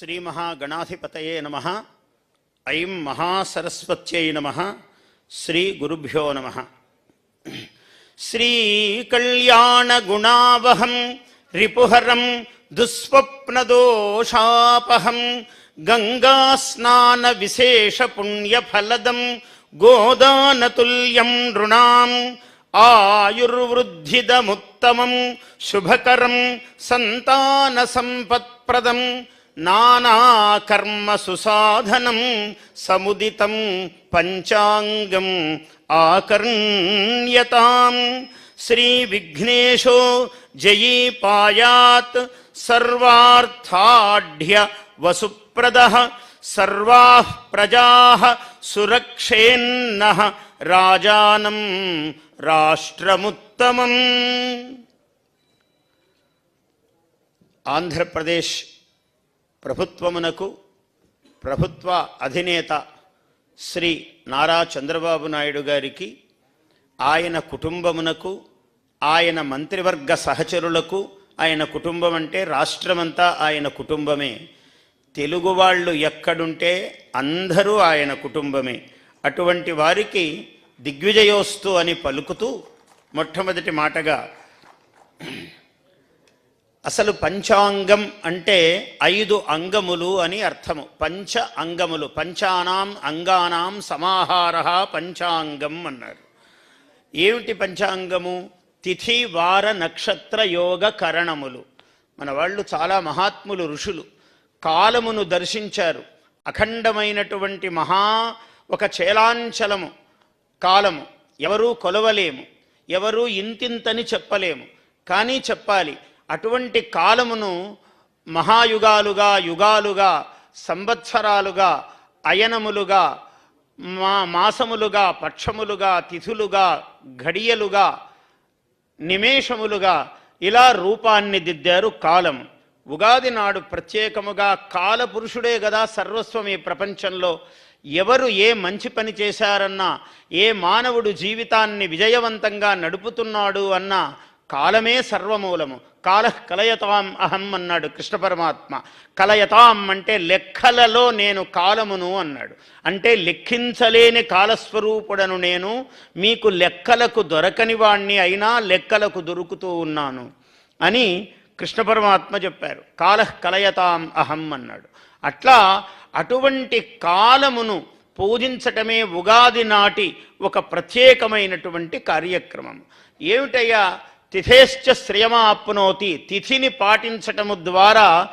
శ్రీమహాగణాధిపతయే నమ. ఐం మహాసరస్వత్యై నమ. శ్రీ గురుభ్యో నమ. శ్రీకళ్యాణగుణావహం రిపుహరం దుస్వప్నదోషాపహం గంగాస్నానవిశేషపుణ్యఫలదం గోదానతుల్యం నృణాం ఆయుర్వృద్ధిదముత్తమం శుభకరం సంతానసంపత్ప్రదం నానాకర్మ సుసాధనం సముదితం పంచాంగం ఆకర్ణ్యతాం. శ్రీ విఘ్నేశో జయీ పాయాత్ సర్వార్థాఢ్య వసుప్రద సర్వా ప్రజా సురక్షేన్న రాజానం రాష్ట్రముత్తమం. ఆంధ్రప్రదేశ్ ప్రభుత్వమునకు ప్రభుత్వ అధినేత శ్రీ నారా చంద్రబాబు నాయుడు గారికి ఆయన కుటుంబమునకు ఆయన మంత్రివర్గ సహచరులకు ఆయన కుటుంబం అంటే రాష్ట్రమంతా ఆయన కుటుంబమే. తెలుగు వాళ్ళు ఎక్కడుంటే అందరూ ఆయన కుటుంబమే. అటువంటి వారికి దిగ్విజయోస్తు అని పలుకుతూ మొట్టమొదటి మాటగా అసలు పంచాంగం అంటే ఐదు అంగములు అని అర్థము. పంచ అంగములు. పంచానాం అంగానాం సమాహార పంచాంగం అన్నారు. ఏమిటి పంచాంగము? తిథి వార నక్షత్ర యోగ కరణములు. మన వాళ్ళు చాలా మహాత్ములు ఋషులు. కాలమును దర్శించారు. అఖండమైనటువంటి మహా ఒక చేలాంచలము కాలము. ఎవరూ కొలవలేము. ఎవరూ ఇంతింతని చెప్పలేము. కానీ చెప్పాలి అటువంటి కాలమును మహాయుగాలుగా యుగాలుగా సంవత్సరాలుగా అయనములుగా మా మాసములుగా పక్షములుగా తిథులుగా ఘడియలుగా నిమేషములుగా ఇలా రూపాన్ని దిద్దారు కాలం. ఉగాది నాడు ప్రత్యేకముగా కాలపురుషుడే కదా సర్వస్వం ఈ ప్రపంచంలో. ఎవరు ఏ మంచి పని చేశారన్నా ఏ మానవుడు జీవితాన్ని విజయవంతంగా నడుపుతున్నాడు అన్నా కాలమే సర్వమూలము. కాల కలయతాం అహం అన్నాడు కృష్ణ పరమాత్మ. కలయతాం అంటే లెక్కలలో నేను కాలమును అన్నాడు. అంటే లెక్కించలేని కాలస్వరూపుడను నేను మీకు లెక్కలకు దొరకని వాణ్ణి అయినా లెక్కలకు దొరుకుతూ ఉన్నాను అని కృష్ణ పరమాత్మ చెప్పారు. కాల కలయతాం అహం అన్నాడు. అట్లా అటువంటి కాలమును పూజించటమే ఉగాది నాటి ఒక ప్రత్యేకమైనటువంటి కార్యక్రమం. ఏమిటయ్యా? తిథేశ్చ శ్రియమాప్నోతి. తిథిని పాటించటము ద్వారా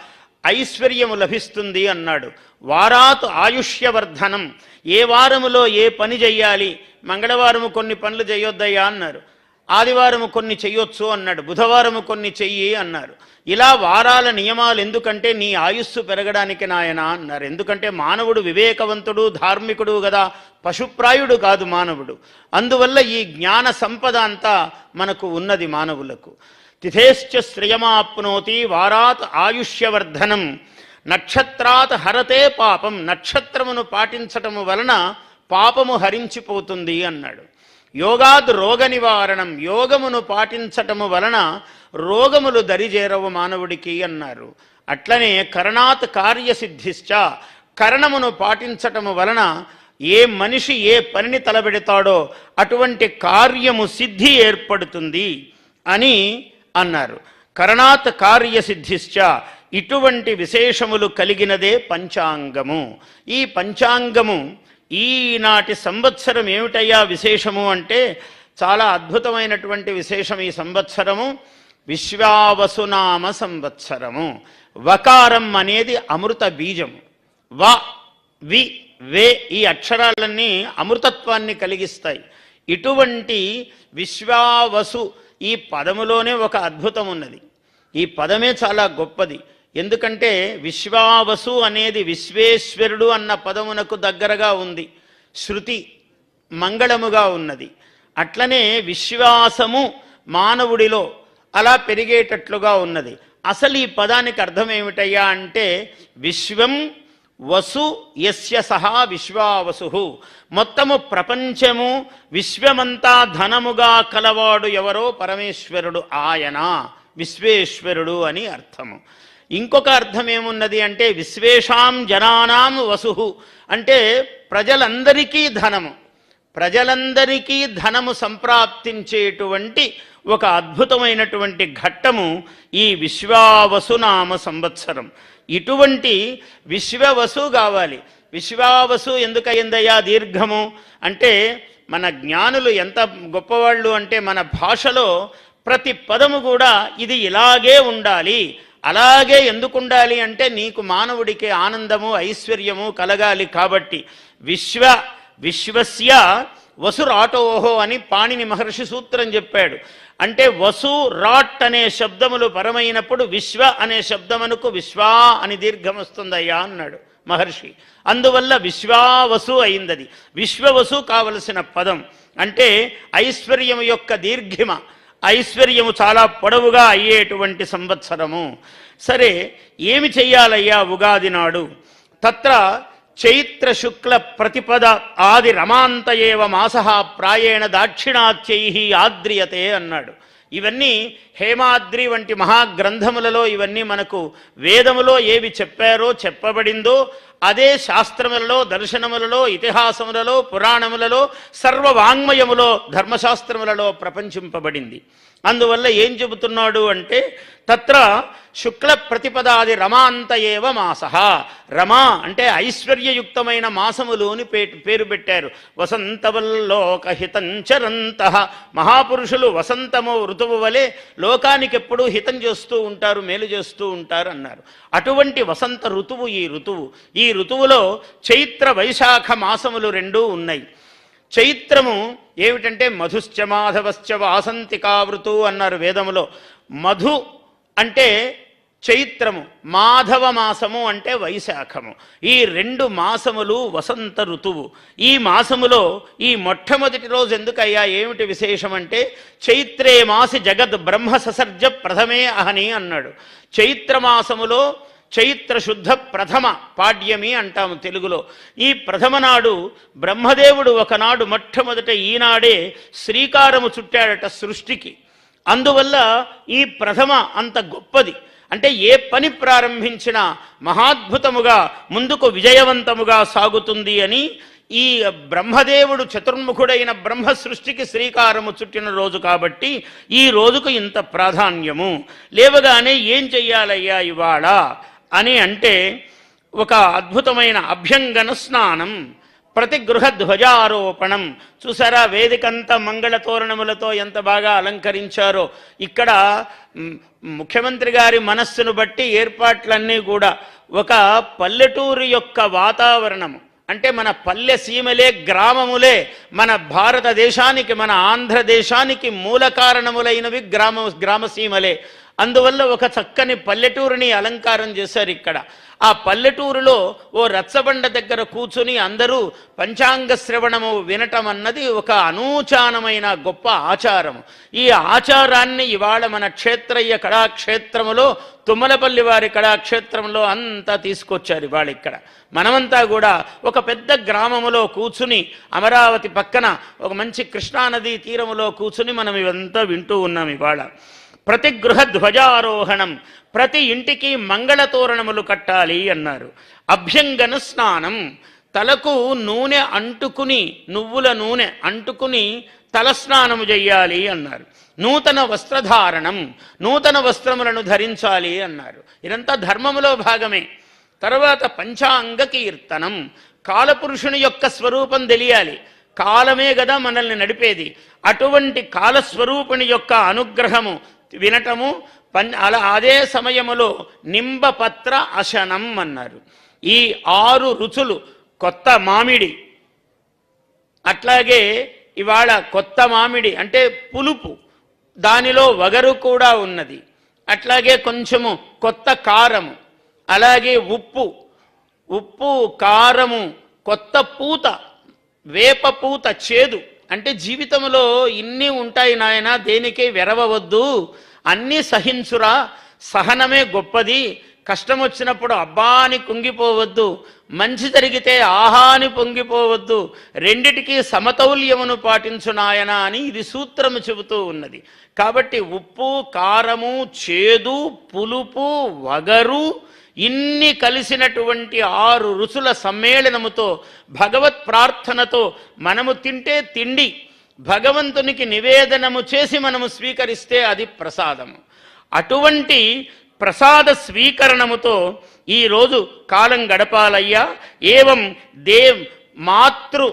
ఐశ్వర్యము లభిస్తుంది అన్నాడు. వారాత్ ఆయుష్యవర్ధనం. ఏ వారములో ఏ పని చెయ్యాలి మంగళవారము కొన్ని పనులు చేయొద్దయ్యా అన్నారు. ఆదివారము కొన్ని చెయ్యొచ్చు అన్నాడు బుధవారము కొన్ని చెయ్యి అన్నారు. ఇలా వారాల నియమాలు ఎందుకంటే నీ ఆయుస్సు పెరగడానికి నాయన అన్నారు. ఎందుకంటే మానవుడు వివేకవంతుడు ధార్మికుడు కదా పశుప్రాయుడు కాదు మానవుడు. అందువల్ల ఈ జ్ఞాన సంపద అంతా మనకు ఉన్నది మానవులకు. తిథేశ్చ శ్రియమాప్నోతి వారాత్ ఆయుష్యవర్ధనం నక్షత్రాత్ హరతే పాపం నక్షత్రమును పాటించటము వలన పాపము హరించిపోతుంది అన్నాడు. యోగాద్ రోగ నివారణం యోగమును పాటించటము వలన రోగములు దరిజేరవు మానవుడికి అన్నారు. అట్లనే కరణాత్ కార్యసిద్ధిశ్చ కరణమును పాటించటము వలన ఏ మనిషి ఏ పనిని తలబెడతాడో అటువంటి కార్యము సిద్ధి ఏర్పడుతుంది అని అన్నారు. కరణాత్ కార్యసిద్ధిశ్చ ఇటువంటి విశేషములు కలిగినదే పంచాంగము. ఈ పంచాంగము ఈనాటి సంవత్సరం ఏమిటయ్యా విశేషము అంటే చాలా అద్భుతమైనటువంటి విశేషం ఈ సంవత్సరము. విశ్వావసునామ సంవత్సరము. వకారం అనేది అమృత బీజము. వ వి వే ఈ అక్షరాలన్నీ అమృతత్వాన్ని కలిగిస్తాయి. ఇటువంటి విశ్వావసు ఈ పదములోనే ఒక అద్భుతం ఉన్నది ఈ పదమే చాలా గొప్పది. ఎందుకంటే విశ్వావసు అనేది విశ్వేశ్వరుడు అన్న పదమునకు దగ్గరగా ఉంది. శృతి మంగళముగా ఉన్నది. అట్లనే విశ్వాసము మానవుడిలో అలా పెరిగేటట్లుగా ఉన్నది. అసలు ఈ పదానికి అర్థం ఏమిటయ్యా అంటే విశ్వం వసు యస్య సహా విశ్వావసు మొత్తము ప్రపంచము విశ్వమంతా ధనముగా కలవాడు ఎవరో పరమేశ్వరుడు ఆయన విశ్వేశ్వరుడు అని అర్థము. ఇంకొక అర్థం ఏమున్నది అంటే విశ్వేషాం జనానాం వసు. అంటే ప్రజలందరికీ ధనము. ప్రజలందరికీ ధనము సంప్రాప్తించేటువంటి ఒక అద్భుతమైనటువంటి ఘట్టము ఈ విశ్వావసునామ సంవత్సరం. ఇటువంటి విశ్వవసు కావాలి. విశ్వావసు ఎందుకయిందయ్యా దీర్ఘము? అంటే మన జ్ఞానులు ఎంత గొప్పవాళ్ళు అంటే మన భాషలో ప్రతి పదము కూడా ఇది ఇలాగే ఉండాలి. అలాగే ఎందుకు ఉండాలి అంటే నీకు మానవుడికి ఆనందము ఐశ్వర్యము కలగాలి కాబట్టి విశ్వ విశ్వస్య వసురాటోహో అని పాణిని మహర్షి సూత్రం చెప్పాడు. అంటే వసు రాట్ అనే శబ్దములు పరమైనప్పుడు విశ్వ అనే శబ్దమునకు విశ్వా అని దీర్ఘం వస్తుందయ్యా అన్నాడు మహర్షి. అందువల్ల విశ్వావసు అయిందది. విశ్వవసు కావలసిన పదం. అంటే ఐశ్వర్యము యొక్క దీర్ఘిమ. ఐశ్వర్యము చాలా పొడవుగా అయ్యేటువంటి సంవత్సరము. సరే ఏమి చెయ్యాలయ్యా ఉగాది నాడు? తత్ర చైత్ర శుక్ల ప్రతిపద ఆది రమాంత ఏవ మాస ప్రాయేణ దాక్షిణాత్యై ఆద్రియతే అన్నాడు. ఇవన్నీ హేమాద్రి వంటి మహాగ్రంథములలో ఇవన్నీ మనకు వేదములో ఏవి చెప్పారో చెప్పబడిందో అదే శాస్త్రములలో దర్శనములలో ఇతిహాసములలో పురాణములలో సర్వవాంగ్మయములో ధర్మశాస్త్రములలో ప్రపంచింపబడింది. అందువల్ల ఏం చెబుతున్నాడు అంటే తత్ర శుక్ల ప్రతిపదాది రమాంత ఏవ మాస. రమా అంటే ఐశ్వర్యయుక్తమైన మాసములు అని పే- పేరు పెట్టారు. వసంతవల్లోకహితంచరంత. మహాపురుషులు వసంతము ఋతువు వలె లోకానికి ఎప్పుడూ హితం చేస్తూ ఉంటారు మేలు చేస్తూ ఉంటారు అన్నారు. అటువంటి వసంత ఋతువు ఈ ఋతువు. ఈ ఋతువులో చైత్ర వైశాఖ మాసములు రెండూ ఉన్నాయి. చైత్రము ఏమిటంటే మధుశ్చ మాధవశ్చ వాసంతికావృతు అన్నారు వేదములో. మధు అంటే చైత్రము మాధవ మాసము అంటే వైశాఖము. ఈ రెండు మాసములు వసంత ఋతువు. ఈ మాసములో ఈ మొట్టమొదటి రోజు ఎందుకయ్యా? ఏమిటి విశేషం అంటే చైత్రే మాసి జగద్ బ్రహ్మ ససర్జ ప్రథమే అహని అన్నాడు. చైత్రమాసములో చైత్ర శుద్ధ ప్రథమ పాడ్యమి అంటాము తెలుగులో. ఈ ప్రథమ నాడు బ్రహ్మదేవుడు ఒకనాడు మొట్టమొదట ఈనాడే శ్రీకారము చుట్టాడట సృష్టికి. అందువల్ల ఈ ప్రథమ అంత గొప్పది. అంటే ఏ పని ప్రారంభించినా మహాద్భుతముగా ముందుకు విజయవంతముగా సాగుతుంది అని ఈ బ్రహ్మదేవుడు చతుర్ముఖుడైన బ్రహ్మ సృష్టికి శ్రీకారము చుట్టిన రోజు కాబట్టి ఈ రోజుకు ఇంత ప్రాధాన్యము. లేవగానే ఏం చెయ్యాలయ్యా ఇవాళ? అని అంటే ఒక అద్భుతమైన అభ్యంగన స్నానం. ప్రతి గృహ ధ్వజారోపణం చూసారా వేదికంతా మంగళ తోరణములతో ఎంత బాగా అలంకరించారో. ఇక్కడ ముఖ్యమంత్రి గారి మనస్సును బట్టి ఏర్పాట్లన్నీ కూడా ఒక పల్లెటూరు యొక్క వాతావరణము. అంటే మన పల్లె సీమలే గ్రామములే మన భారతదేశానికి మన ఆంధ్రదేశానికి మూల కారణములైనవి గ్రామ గ్రామసీమలే అందువల్ల ఒక చక్కని పల్లెటూరుని అలంకారం చేశారు ఇక్కడ. ఆ పల్లెటూరులో ఓ రచ్చబండ దగ్గర కూర్చుని అందరూ పంచాంగ శ్రవణము వినటం అన్నది ఒక అనూచానమైన గొప్ప ఆచారము. ఈ ఆచారాన్ని ఇవాళ మన క్షేత్రయ్య కళాక్షేత్రములో తుమ్మలపల్లి వారి కళాక్షేత్రంలో అంతా తీసుకొచ్చారు ఇవాళ ఇక్కడ. మనమంతా కూడా ఒక పెద్ద గ్రామములో కూర్చుని అమరావతి పక్కన ఒక మంచి కృష్ణానదీ తీరములో కూర్చుని మనం ఇవంతా వింటూ ఉన్నాం ఇవాళ. ప్రతి గృహ ధ్వజారోహణం ప్రతి ఇంటికి మంగళ తోరణములు కట్టాలి అన్నారు. అభ్యంగన స్నానం తలకు నూనె అంటుకుని నువ్వుల నూనె అంటుకుని తలస్నానము చెయ్యాలి అన్నారు. నూతన వస్త్రధారణం నూతన వస్త్రములను ధరించాలి అన్నారు. ఇదంతా ధర్మములో భాగమే. తర్వాత పంచాంగ కీర్తనం కాలపురుషుని యొక్క స్వరూపం తెలియాలి. కాలమే కదా మనల్ని నడిపేది. అటువంటి కాలస్వరూపుని యొక్క అనుగ్రహము వినటము పన్ అలా అదే సమయములో నింబపత్ర అశనం అన్నారు. ఈ ఆరు రుచులు కొత్త మామిడి. అట్లాగే ఇవాళ కొత్త మామిడి అంటే పులుపు. దానిలో వగరు కూడా ఉన్నది. అట్లాగే కొంచెము కొత్త కారము. అలాగే ఉప్పు. ఉప్పు కారము కొత్త పూత వేప పూత చేదు. అంటే జీవితంలో ఇన్ని ఉంటాయి నాయన దేనికే వెరవవద్దు. అన్నీ సహించురా. సహనమే గొప్పది. కష్టం వచ్చినప్పుడు అబ్బా అని కుంగిపోవద్దు. మంచి జరిగితే ఆహా అని పొంగిపోవద్దు. రెండిటికి సమతౌల్యమును పాటించు నాయన అని ఇది సూత్రము చెబుతూ ఉన్నది. కాబట్టి ఉప్పు కారము చేదు పులుపు వగరు ఇన్ని కలిసినటువంటి ఆరు రుచుల సమ్మేళనముతో భగవత్ ప్రార్థనతో మనము తింటే తిండి భగవంతునికి నివేదనము చేసి మనము స్వీకరిస్తే అది ప్రసాదము. అటువంటి ప్రసాద స్వీకరణముతో ఈరోజు కాలం గడపాలయ్యా. ఏవం దేవ్ మాతృ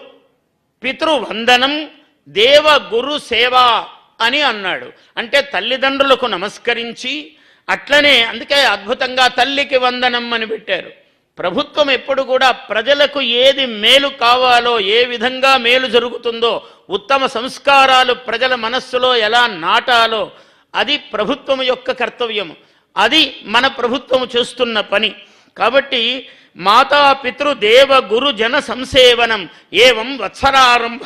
పితృవందనం దేవ గురు సేవ అని అన్నాడు. అంటే తల్లిదండ్రులకు నమస్కరించి అట్లనే అందుకే అద్భుతంగా తల్లికి వందనం అని పెట్టారు. ప్రభుత్వం ఎప్పుడు కూడా ప్రజలకు ఏది మేలు కావాలో ఏ విధంగా మేలు జరుగుతుందో ఉత్తమ సంస్కారాలు ప్రజల మనస్సులో ఎలా నాటాలో అది ప్రభుత్వం యొక్క కర్తవ్యము. అది మన ప్రభుత్వం చేస్తున్న పని. కాబట్టి మాతా పితృ దేవ గురు జన సంసేవనం ఏవం వత్సరారంభ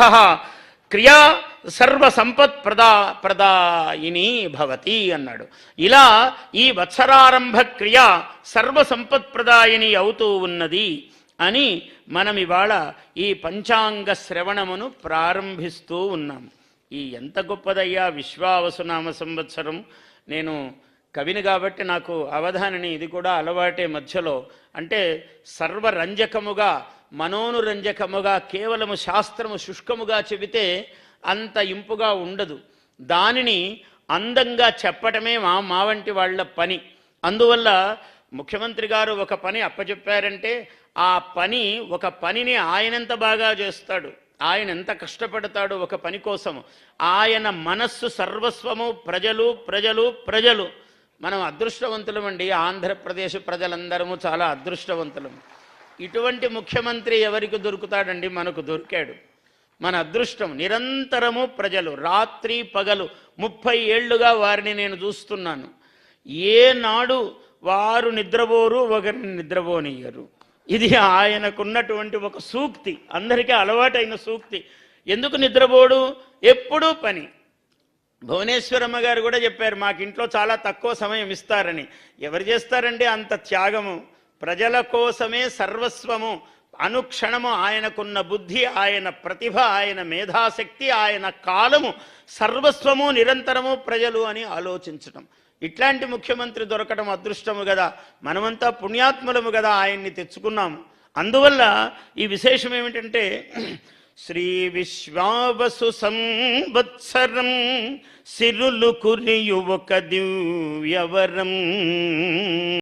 క్రియా సర్వ సంపత్ ప్రదా ప్రదాయిని భవతి అన్నాడు. ఇలా ఈ వత్సరారంభ క్రియ సర్వ సంపత్ ప్రదాయిని అవుతూ ఉన్నది అని మనం ఇవాళ ఈ పంచాంగ శ్రవణమును ప్రారంభిస్తూ ఉన్నాం. ఈ ఎంత గొప్పదయ్యా విశ్వావసునామ సంవత్సరం. నేను కవిని కాబట్టి నాకు అవధానని ఇది కూడా అలవాటే మధ్యలో. అంటే సర్వరంజకముగా మనోనురంజకముగా కేవలము శాస్త్రము శుష్కముగా చెబితే అంత ఇంపుగా ఉండదు. దానిని అందంగా చెప్పటమే మా మా వంటి వాళ్ళ పని. అందువల్ల ముఖ్యమంత్రి గారు ఒక పని అప్పచెప్పారంటే ఆ పని ఒక పనిని ఆయనంత బాగా చేస్తాడు. ఆయన ఎంత కష్టపడతాడు ఒక పని కోసము ఆయన మనస్సు సర్వస్వము ప్రజలు ప్రజలు ప్రజలు. మనం అదృష్టవంతులమండి ఆంధ్రప్రదేశ్ ప్రజలందరము చాలా అదృష్టవంతులం. ఇటువంటి ముఖ్యమంత్రి ఎవరికి దొరుకుతాడండి? మనకు దొరికాడు. మన అదృష్టం నిరంతరము ప్రజలు రాత్రి పగలు ముప్పై ఏళ్ళుగా వారిని నేను చూస్తున్నాను. ఏనాడు వారు నిద్రపోరు ఒకరిని నిద్రపోనియ్యరు. ఇది ఆయనకున్నటువంటి ఒక సూక్తి అందరికీ అలవాటైన సూక్తి. ఎందుకు నిద్రపోడు? ఎప్పుడూ పని. భువనేశ్వరమ్మ గారు కూడా చెప్పారు మాకు ఇంట్లో చాలా తక్కువ సమయం ఇస్తారని. ఎవరు చేస్తారండి అంత త్యాగము? ప్రజల కోసమే సర్వస్వము. అనుక్షణము ఆయనకున్న బుద్ధి ఆయన ప్రతిభ ఆయన మేధాశక్తి ఆయన కాలము సర్వస్వము నిరంతరము ప్రజలు అని ఆలోచించటం. ఇట్లాంటి ముఖ్యమంత్రి దొరకడం అదృష్టము కదా మనమంతా పుణ్యాత్ములము కదా ఆయన్ని తెచ్చుకున్నాము అందువల్ల ఈ విశేషం ఏమిటంటే శ్రీ విశ్వావసు సంవత్సరం సిరులు కురియు ఒక దివ్యవరం.